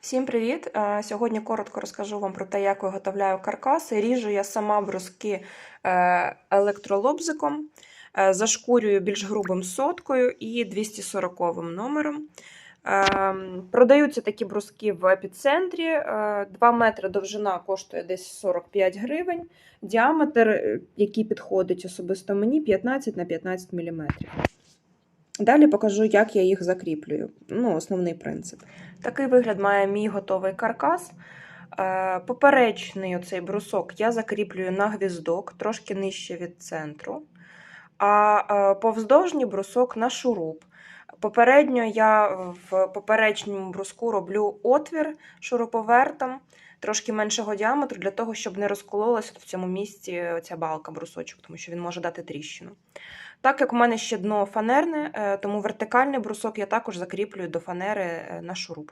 Всім привіт! Е, Сьогодні коротко розкажу вам про те, як виготовляю каркаси. Ріжу я сама бруски е, електролобзиком, е, зашкурюю більш грубим соткою і 240 номером. Продаються такі бруски в епіцентрі. Е, 2 метри довжина коштує десь 45 гривень. Діаметр, який підходить особисто мені, 15 на 15 мм. Далі покажу, як я їх закріплюю. Ну, основний принцип. Такий вигляд має мій готовий каркас. Е, Поперечний оцей брусок я закріплюю на гвіздок, трошки нижче від центру. А е, повздовжній брусок на шуруп. Попередньо я в поперечному бруску роблю отвір шуруповертом, трошки меншого діаметру, для того, щоб не розкололася в цьому місці ця балка, брусочок, тому що він може дати тріщину. Так як у мене ще дно фанерне, е, тому вертикальний брусок я також закріплюю до фанери е, на шуруп.